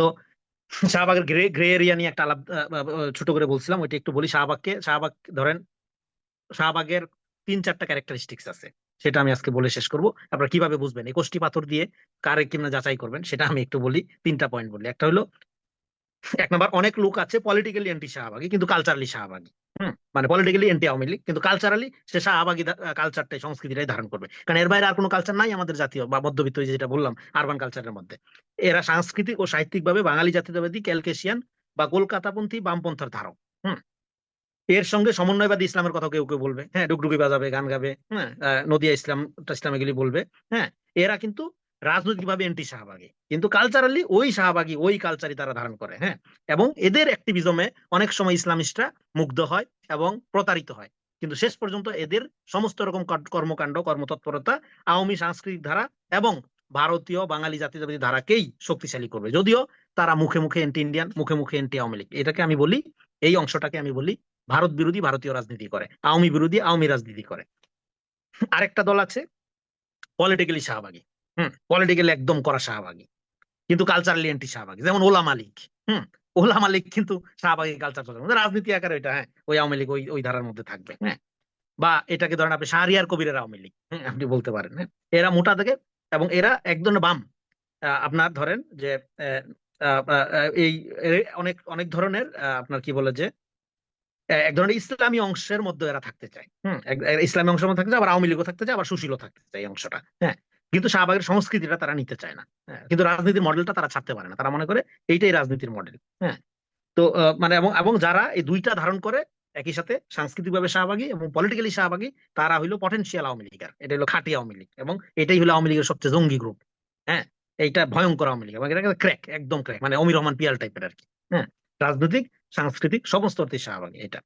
তো শাহবাগের grey grey area নিয়ে একটা আলাপ ছোট করে বলছিলাম। ওইটা একটু বলি শাহবাগকে। শাহবাগ, ধরেন শাহবাগের তিন চারটা ক্যারেক্টারিস্টিক্স আছে। সেটা আমি আজকে বলে শেষ করব। আপনারা কীভাবে বুঝবেন? এই কোষ্টি পাথর দিয়ে কারে কিনা যাচাই করবেন, সেটা আমি একটু বলি। তিনটা পয়েন্ট বলি। একটা হলো, এক নম্বর অনেক লোক আছে পলিটিক্যালি অ্যান্টি শাহবাগী কিন্তু কালচারালি শাহবাগী। মানে পলিটিক্যালি অ্যান্টি আওয়ামী লীগ, কিন্তু কালচারালি সে শাহবাগী কালচারটাই সংস্কৃতিটাই ধারণ করবে। কারণ এর বাইরে আর কোনো কালচার নাই আমাদের জাতীয়, বা মধ্যবিত্ত যেটা বললাম আরবান কালচারের মধ্যে। এরা সাংস্কৃতিক ও সাহিত্যিকভাবে বাঙালি জাতীয়তাবাদী ক্যালকেশিয়ান বা কলকাতাপন্থী বামপন্থার ধারক, হুম। এর সঙ্গে সমন্বয়বাদী ইসলামের কথা কেউ কেউ বলবে হ্যাঁ ডুগডুগি বাজাবে, গান গাবে হ্যাঁ নদিয়া ইসলাম ইসলাম এগুলি বলবে হ্যাঁ। এরা কিন্তু রাজনৈতিকভাবে এন্টি শাহবাগী। কিন্তু কালচারালি ওই শাহবাগী, ওই কালচারই তারা ধারণ করে হ্যাঁ? এবং এদের অ্যাক্টিভিজমে অনেক সময় ইসলামিস্টরা মুগ্ধ হয় এবং প্রতারিত হয়। কিন্তু শেষ পর্যন্ত এদের সমস্ত রকম কর- কর্মকাণ্ড, কর্মতৎপরতা আওয়ামী সাংস্কৃতিক ধারা এবং ভারতীয় বাঙালি জাতীয়তাবাদী ধারাকেই শক্তিশালী করবে। যদিও তারা মুখে মুখে এন্টি ইন্ডিয়ান মুখে মুখে এন্টি আওয়ামী লীগ। এটাকে আমি বলি, এই অংশটাকে আমি বলি, ভারত বিরোধী ভারতীয় রাজনীতি করে, আওয়ামী বিরোধী, আওয়ামী রাজনীতি করে। আরেকটা দল আছে পলিটিক্যালি শাহবাগী। পলিটিক্যালি একদম করা শাহবাগী। কিন্তু কালচারালি এন্টি শাহবাগী যেমন ওলা মালিক হুম ওলা মালিক কিন্তু শাহবাগী কালচার চলে রাজনীতি আকারে এটা হ্যাঁ ওই আওয়ামী লীগ ওই ওই ধারার মধ্যে থাকবে হ্যাঁ। বা এটাকে ধরেন আপনি শাহরিয়ার কবিরের আওয়ামী লীগ আপনি বলতে পারেন হ্যাঁ। এরা মোটা থেকে এবং এরা এক ধরনের বাম আপনার ধরেন যে এই অনেক অনেক ধরনের আপনার কি বলে যে এক ধরনের ইসলামী অংশের মধ্যে এরা থাকতে চায়, হম ইসলামী অংশের মধ্যে থাকতে চায়, আবার আওয়ামী লীগও থাকতে চায়, আবার সুশীলও থাকতে চায় এই অংশটা হ্যাঁ। কিন্তু শাহবাগের সংস্কৃতিটা তারা নিতে চায় না। হ্যাঁ কিন্তু রাজনীতির মডেলটা তারা ছাড়তে পারে না। তারা মনে করে এইটাই রাজনীতির মডেল। হ্যাঁ তো মানে এবং এবং যারা এই দুইটা ধারণ করে, একই সাথে সাংস্কৃতিকভাবে শাহবাগী এবং পলিটিক্যালি শাহবাগী, তারা হইল পটেনশিয়াল আওয়ামী লীগের। এটা হলো খাঁটি আওয়ামী লীগ এবং এটাই হলো আওয়ামী লীগের সবচেয়ে জঙ্গি গ্রুপ হ্যাঁ এইটা ভয়ঙ্কর আওয়ামী লীগ এবং এটা ক্র্যাক একদম ক্র্যাক মানে অমির রহমান পিয়াল টাইপের আর কি। হ্যাঁ রাজনৈতিক, সাংস্কৃতিক, সমস্ত অর্থে শাহবাগী এটা।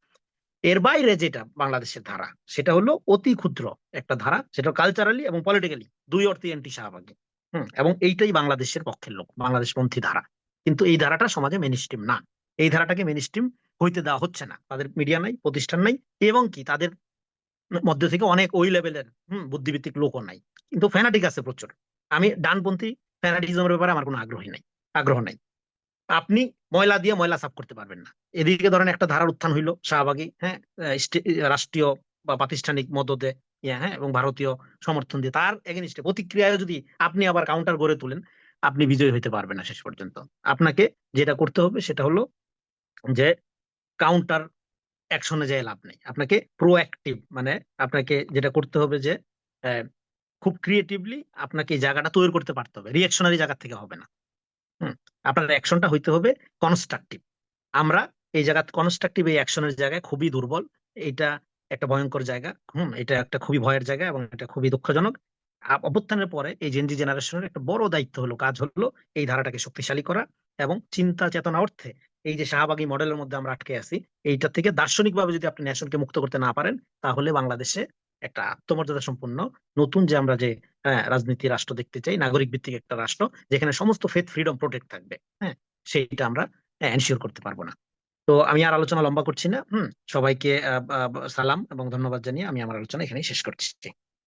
এর বাইরে যেটা বাংলাদেশের ধারা, সেটা হলো অতি ক্ষুদ্র একটা ধারা, সেটা কালচারালি এবং পলিটিক্যালি দুই অর্থে এন্টি শাহবাগী হুম, এবং এইটাই বাংলাদেশের পক্ষের লোক, বাংলাদেশপন্থী ধারা। কিন্তু এই ধারাটা সমাজে মেনস্ট্রিম না। এই ধারাটাকে মেনস্ট্রিম হইতে দেওয়া হচ্ছে না। তাদের মিডিয়া নাই, প্রতিষ্ঠান নাই, এবং কি তাদের মধ্যে থেকে অনেক ওই লেভেলের, হম বুদ্ধিভিত্তিক লোকও নাই। কিন্তু ফ্যানাটিক আছে প্রচুর। আমি ডানপন্থী ফ্যানাটিজমের ব্যাপারে আমার কোনো আগ্রহী নাই, আগ্রহ নাই। আপনি ময়লা দিয়ে ময়লা সাফ করতে পারবেন না। এদিকে ধরেন একটা ধারার উত্থান হইল শাহবাগী হ্যাঁ? রাষ্ট্রীয় বা প্রাতিষ্ঠানিক মদতে হ্যাঁ? এবং ভারতীয় সমর্থন দিয়ে। তার এগেনিস্টে প্রতিক্রিয়ায় যদি আপনি আবার কাউন্টার গড়ে তুলেন, আপনি বিজয়ী হইতে পারবেন না শেষ পর্যন্ত। আপনাকে যেটা করতে হবে সেটা হলো যে কাউন্টার অ্যাকশনে যায় লাভ নেই। আপনাকে প্রোঅ্যাক্টিভ মানে আপনাকে যেটা করতে হবে যে খুব ক্রিয়েটিভলি আপনাকে এই জায়গাটা তৈরি করতে পারতে হবে। রিয়াকশনারি জায়গা থেকে হবে না। আপনার অ্যাকশনটা হইতে হবে কনস্ট্রাকটিভ আমরা এই জায়গা কনস্ট্রাকটিভ এই অ্যাকশনের জায়গায় খুবই দুর্বল। এটা একটা ভয়ঙ্কর জায়গা। হুম, এটা একটা খুবই ভয়ের জায়গা এবং এটা খুবই দুঃখজনক। অভ্যুত্থানের পরে এই জেনজি জেনারেশনের একটা বড় দায়িত্ব হলো, কাজ হলো এই ধারাটাকে শক্তিশালী করা এবং চিন্তা চেতনা অর্থে এই যে শাহবাগী মডেলের মধ্যে আমরা আটকে আছি এইটা থেকে দার্শনিকভাবে যদি আপনি ন্যাশনকে মুক্ত করতে না পারেন, তাহলে বাংলাদেশে একটা আত্মমর্যাদা সম্পন্ন নতুন যে আমরা যে হ্যাঁ, রাজনীতি রাষ্ট্র দেখতে চাই নাগরিক ভিত্তিক একটা রাষ্ট্র যেখানে সমস্ত ফেথ ফ্রিডম প্রোটেক্ট থাকবে হ্যাঁ সেইটা আমরা এনশিওর করতে পারব না। তো আমি আর আলোচনা লম্বা করছি না হুম সবাইকে সালাম এবং ধন্যবাদ জানিয়ে আমি আমার আলোচনা এখানেই শেষ করছি।